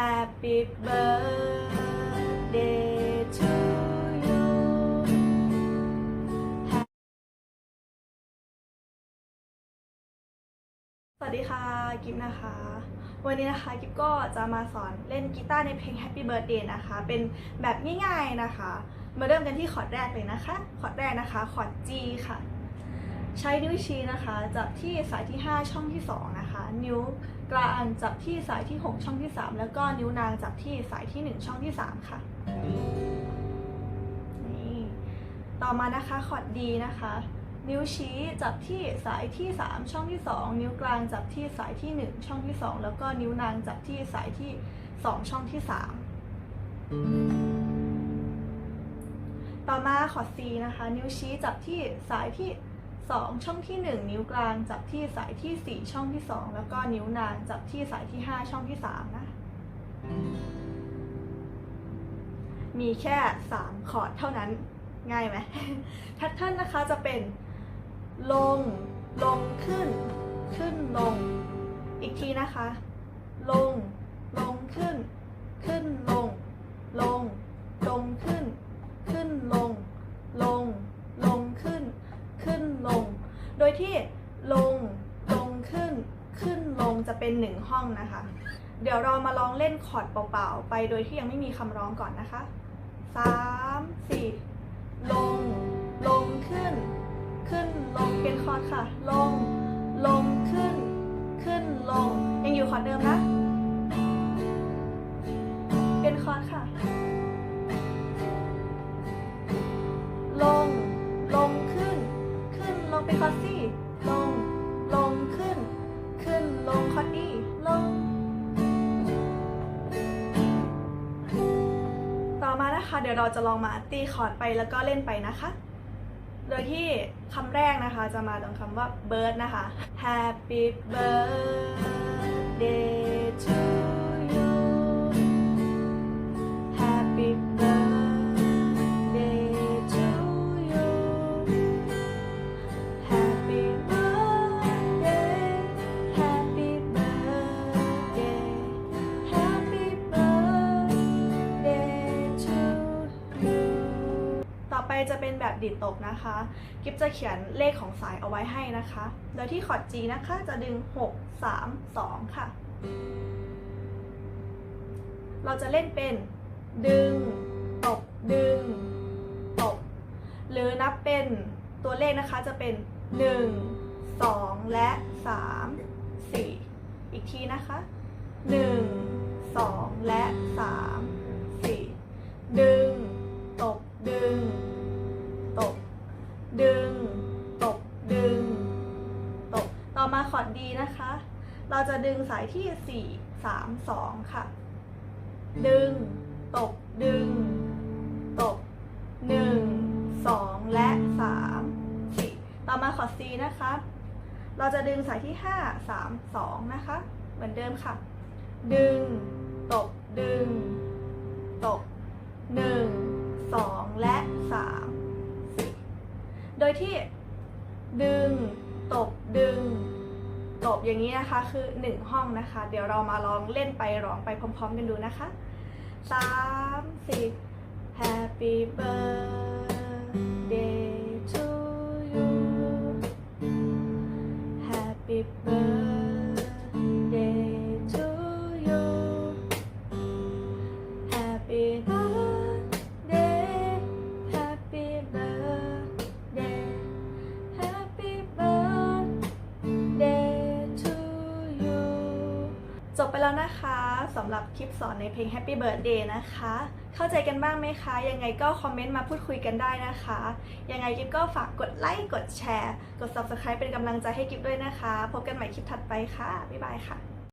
Happy birthday to you สวัสดีค่ะ กิฟนะคะ วันนี้นะคะ กิฟก็จะมาสอนเล่นกีตาร์ในเพลง Happy Birthday นะคะ เป็นแบบง่ายๆนะคะ มาเริ่มกันที่คอร์ดแรกเลยนะคะ คอร์ดแรกนะคะ คอร์ด G ค่ะ ใช้นิ้วชี้นะคะจับที่สายที่ 5 ช่องที่ 2 นะคะ นิ้วกลางจับที่สายที่ 6 ช่องที่ 3 แล้วก็นิ้วนางจับที่สายที่ 1 ช่องที่ 3 ค่ะนี่ต่อมานะคะคอร์ด D นะคะ นิ้วชี้จับที่สายที่ 3 ช่องที่ 2 นิ้วกลางจับที่สายที่ 1 ช่องที่ 2 แล้วก็นิ้วนางจับที่สายที่ 2 ช่องที่ 3ต่อมาคอร์ด C นะคะ นิ้วชี้จับที่สายที่ 2 ช่องที่ 1 นิ้วกลางจับที่สายที่ 4 ช่องที่ 2 แล้วก็นิ้วนางจับที่สายที่ 5 ช่องที่ 3 นะ มีแค่ 3 คอร์ดเท่านั้น ง่ายไหมแพทเทิร์นนะคะจะเป็น ลง ลงขึ้น ขึ้นลง อีกทีนะคะ ลง ลงขึ้น ขึ้นลง โดยที่ลงลงขึ้นขึ้นลงจะเป็นหนึ่งห้องนะคะ เดี๋ยวเรามาลองเล่นคอร์ดเปล่าๆ ไปโดยที่ยังไม่มีคำร้องก่อนนะคะสามสี่ลง ลงขึ้น ขึ้นลงเป็นคอร์ดค่ะ ลง ลงขึ้น ขึ้นลง ยังอยู่คอร์ดเดิมนะ นะคะ เดี๋ยวเราจะลองมาตีคอร์ดไปแล้วก็เล่นไปนะคะ โดยที่คำแรกนะคะจะมาตรงคำว่า bird นะคะ Happy birthday to จะเป็นแบบดีดตบนะคะ กิฟจะเขียนเลขของสายเอาไว้ให้นะคะ โดยที่คอร์ด G นะคะจะดึง 6 3 2 ค่ะ เราจะเล่นเป็นดึงตบดึงตบหรือนับเป็นตัวเลขนะคะจะเป็น 1 2 และ 3 4 อีกทีนะคะ 1 2 และ 3 4 ดึงตบดึง เราจะดึงสายที่ 4 3 2 ค่ะ ดึงตบดึงตบ1 2 และ 3 4 ต่อมาคอร์ด C นะคะ เราจะดึงสายที่ 5 3 2 นะคะ เหมือนเดิมค่ะ ดึงตบดึงตบ1 2 และ 3 4 โดยที่ ดึงตบดึง ตบอย่างนี้นะคะคือ 1 ห้องนะคะ เดี๋ยวเรามาลองเล่นไปร้องไปพร้อมๆกันดูนะคะสามสี่ Happy birthday to you Happy birthday จบไปแล้วนะคะสำหรับคลิปสอนในเพลง Happy Birthday นะคะ เข้าใจกันบ้างไหมคะ ยังไงก็คอมเมนต์มาพูดคุยกันได้นะคะ ยังไงกิฟก็ฝากกดไลค์กดแชร์ กด Subscribe เป็นกำลังใจให้กิฟด้วยนะคะ พบกันใหม่คลิปถัดไปค่ะ บ๊ายบายค่ะ